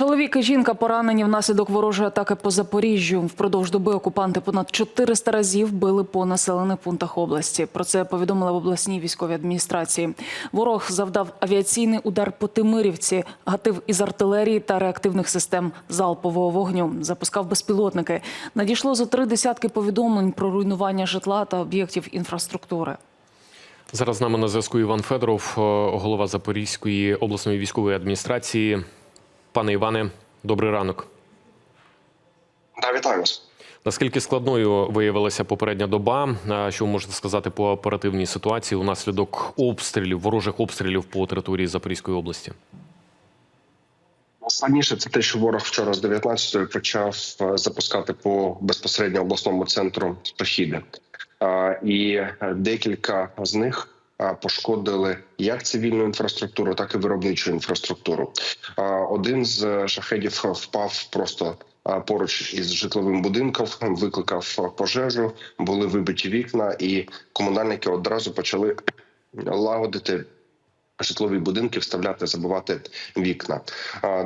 Чоловік і жінка поранені внаслідок ворожої атаки по Запоріжжю. Впродовж доби окупанти понад 400 разів били по населених пунктах області. Про це повідомили в обласній військовій адміністрації. Ворог завдав авіаційний удар по Тимирівці, гатив із артилерії та реактивних систем залпового вогню. Запускав безпілотники. Надійшло зо три десятки повідомлень про руйнування житла та об'єктів інфраструктури. Зараз з нами на зв'язку Іван Федоров, е, голова Запорізької обласної військової адміністрації. Пане Іване, добрий ранок. Да, вітаю вас. Наскільки складною виявилася попередня доба? Що ви можете сказати по оперативній ситуації унаслідок обстрілів, ворожих обстрілів по території Запорізької області? Складніше це те, що ворог вчора з 19-ї почав запускати по безпосередньо обласному центру. Е, І е, декілька з них пошкодили як цивільну інфраструктуру, так і виробничу інфраструктуру. Е, Один з шахедів впав просто е, поруч із житловим будинком, викликав пожежу, були вибиті вікна, і комунальники одразу почали лагодити житлові будинки, вставляти, забивати вікна.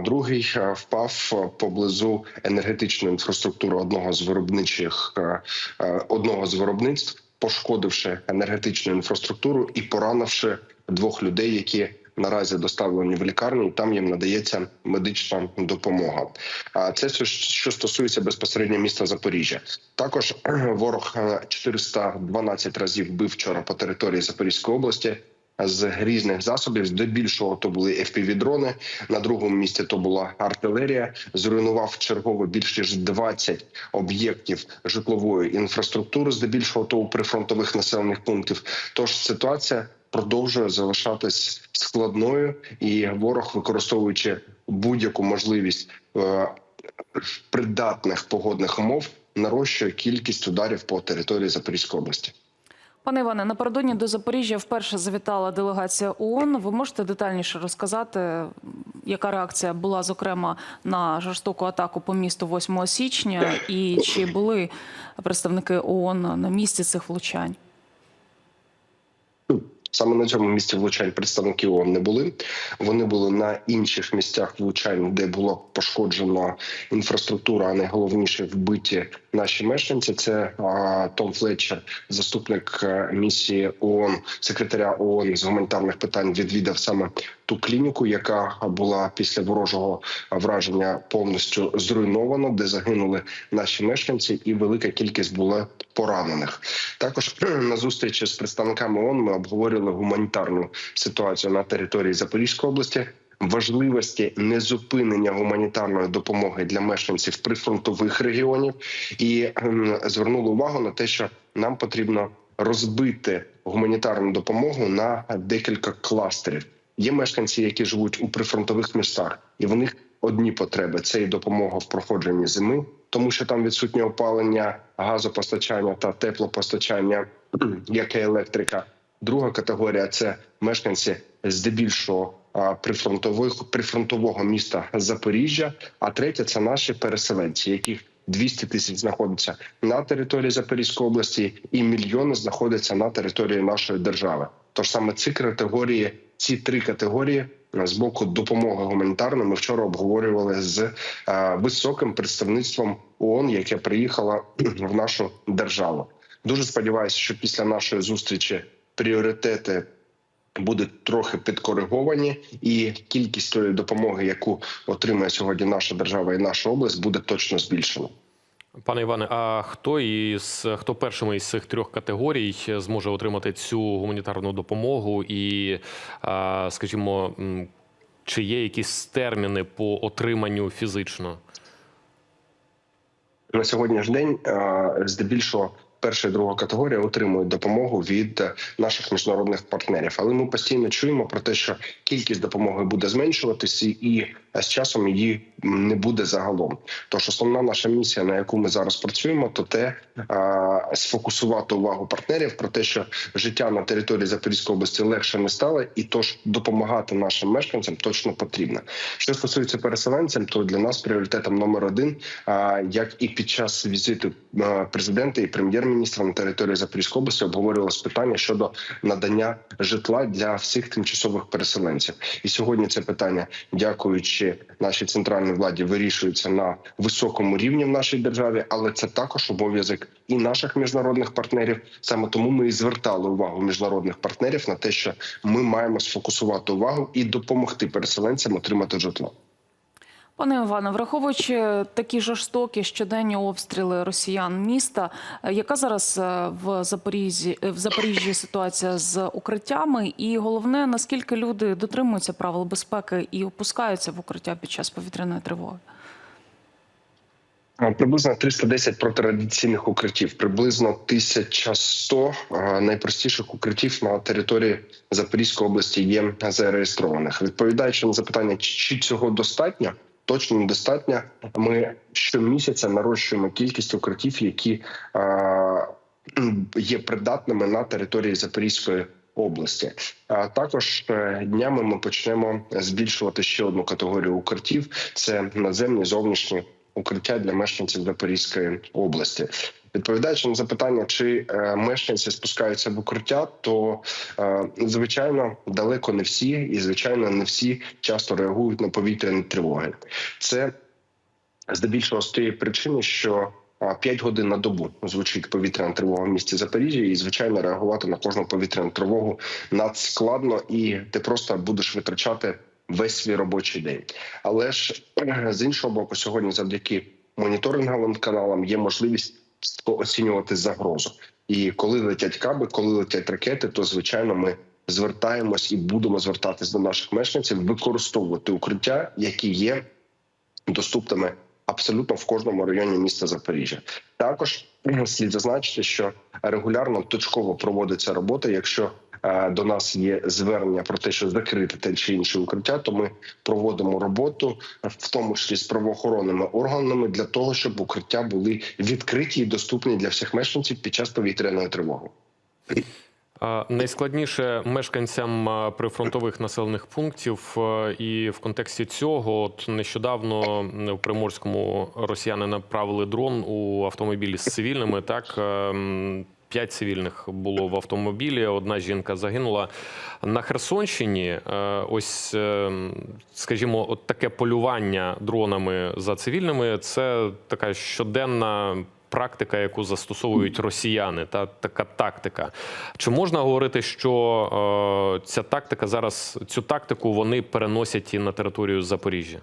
Другий е, впав поблизу енергетичної інфраструктури одного з виробничих е, е, одного з виробництв, пошкодивши енергетичну інфраструктуру і поранивши двох людей, які наразі доставлені в лікарню. і Там їм надається медична допомога. А це все, що стосується безпосередньо міста Запоріжжя. Також ворог е, 412 разів бив вчора по території Запорізької області з різних засобів. Здебільшого то були FPV-дрони, На другому місці то була артилерія. Зруйнував чергово більш ніж 20 об'єктів житлової інфраструктури. Здебільшого то у прифронтових населених пунктів. Тож ситуація продовжує залишатись складною, і ворог, використовуючи будь-яку можливість е, придатних погодних умов, нарощує кількість ударів по території Запорізької області. Пане Іване, напередодні до Запоріжжя вперше завітала делегація ООН. Ви можете детальніше розказати, яка реакція була зокрема на жорстоку атаку по місту 8 січня, і чи були представники ООН на місці цих влучань? Саме на цьому місці влучань представники ООН не були. Вони були на інших місцях влучань, де було пошкоджена інфраструктура, а найголовніше вбиті наші мешканці. Це а, Том Флетчер, заступник е, місії ООН, секретаря ООН з гуманітарних питань, відвідав саме ту клініку, яка була після ворожого враження повністю зруйнована, де загинули наші мешканці, і велика кількість була поранених. Також на зустрічі з представниками ООН ми обговорювали гуманітарну ситуацію на території Запорізької області. Важливості незупинення гуманітарної допомоги для мешканців прифронтових регіонів і ем, звернули увагу на те, що нам потрібно розбити гуманітарну допомогу на декілька кластерів. Є мешканці, які живуть у прифронтових містах, і в них одні потреби: це і допомога в проходженні зими, тому що там відсутнє опалення, газопостачання та теплопостачання, як і електрика. Друга категорія це мешканці здебільшого прифронтових прифронтового міста Запоріжжя. А третя це наші переселенці, яких 200 тисяч знаходиться на території Запорізької області, і мільйони знаходяться на території нашої держави. Тож саме ці категорії, ці три категорії з боку допомоги гуманітарної ми вчора обговорювали з е, високим представництвом ООН, яке приїхало в нашу державу. Дуже сподіваюся, що після нашої зустрічі пріоритети будуть трохи підкориговані, і кількість тої допомоги, яку отримає сьогодні наша держава і наша область, буде точно збільшена. Пане Іване, а хто із хто першими із цих трьох категорій зможе отримати цю гуманітарну допомогу? І, скажімо, чи є якісь терміни по отриманню фізично? на сьогоднішній день здебільшого перша і друга категорія отримують допомогу від наших міжнародних партнерів. Але ми постійно чуємо про те, що кількість допомоги буде зменшуватися, і з часом її не буде загалом. Тож основна наша місія, на яку ми зараз працюємо, то те е, сфокусувати увагу партнерів про те, що життя на території Запорізької області легше не стало, і тож допомагати нашим мешканцям точно потрібно. Що стосується переселенцям, то для нас пріоритетом номер один, е, як і під час візиту президента і прем'єр-міністра на території Запорізької області, обговорювалось питання щодо надання житла для всіх тимчасових переселенців. І сьогодні це питання, дякуючи задачі нашій центральній владі вирішуються на високому рівні в нашій державі, але це також обов'язок і наших міжнародних партнерів. Саме тому ми і звертали увагу міжнародних партнерів на те, що ми маємо сфокусувати увагу і допомогти переселенцям отримати житло. Пане Іване, враховуючи такі жорстокі щоденні обстріли росіян міста, е, яка зараз е, в Запоріжжі в Запоріжжі ситуація з укриттями? І головне, наскільки люди дотримуються правил безпеки і опускаються в укриття під час повітряної тривоги? Приблизно 310 протирадіаційних укриттів, приблизно 1100 а, найпростіших укриттів на території Запорізької області є зареєстрованих. Відповідаючи на запитання, чи цього достатньо, точно недостатньо. Ми щомісяця нарощуємо кількість укриттів, які е, є придатними на території Запорізької області. А також е, днями ми почнемо збільшувати ще одну категорію укриттів: це наземні зовнішні укриття для мешканців Запорізької області. Відповідаючи на запитання, чи е, мешканці спускаються в укриття, то е, звичайно далеко не всі, і звичайно не всі часто реагують на повітряні тривоги. Це здебільшого з тієї причини, що 5 годин на добу звучить повітряна тривога в місті Запоріжжя, і звичайно реагувати на кожну повітряну тривогу надскладно, і ти просто будеш витрачати весь свій робочий день. Але ж е, з іншого боку, сьогодні, завдяки моніторинговим каналам, є можливість оцінювати загрозу. І коли летять каби, коли летять ракети, то звичайно ми звертаємось і будемо звертатись до наших мешканців, використовувати укриття, які є доступними абсолютно в кожному районі міста Запоріжжя. Також слід зазначити, що регулярно точково проводиться робота. Якщо до нас є звернення про те, що закрити те чи інше укриття, то ми проводимо роботу, в тому числі з правоохоронними органами, для того, щоб укриття були відкриті і доступні для всіх мешканців під час повітряної тривоги. Найскладніше мешканцям прифронтових населених пунктів, і в контексті цього, от нещодавно в Приморському росіяни направили дрон у автомобілі з цивільними. Так ем, п'ять цивільних було в автомобілі. Одна жінка загинула на Херсонщині. е, Ось, ем, скажімо, от таке полювання дронами за цивільними це така щоденна практика, яку застосовують росіяни, та така тактика. Чи можна говорити, що е, ця тактика зараз цю тактику вони переносять і на територію Запоріжжя?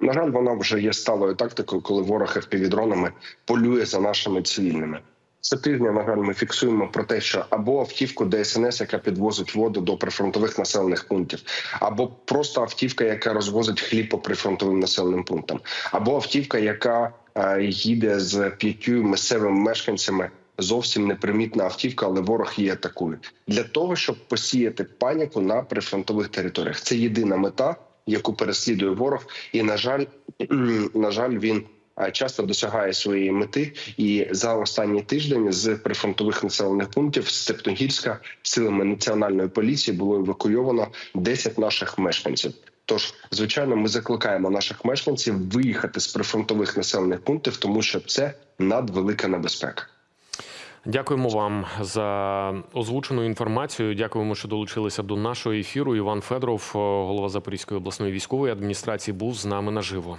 На жаль, вона вже є сталою тактикою, коли ворог FPV-дронами полює за нашими цивільними. Щотижня, на жаль, ми фіксуємо про те, що або автівку ДСНС, яка підвозить воду до прифронтових населених пунктів, або просто автівка, яка розвозить хліб по прифронтовим населеним пунктам, або автівка, яка е, їде з п'ятью місцевими мешканцями. Зовсім непримітна автівка, але ворог її атакує для того, щоб посіяти паніку на прифронтових територіях. Це єдина мета, яку переслідує ворог, і на жаль, на жаль, він часто досягає своєї мети. І за останній тиждень з прифронтових населених пунктів з Степногірська силами національної поліції було евакуйовано 10 наших мешканців. Тож, звичайно, ми закликаємо наших мешканців виїхати з прифронтових населених пунктів, тому що це надвелика небезпека. Дякуємо вам за озвучену інформацію. Дякуємо, що долучилися до нашого ефіру. Іван Федоров, голова Запорізької обласної військової адміністрації, був з нами наживо.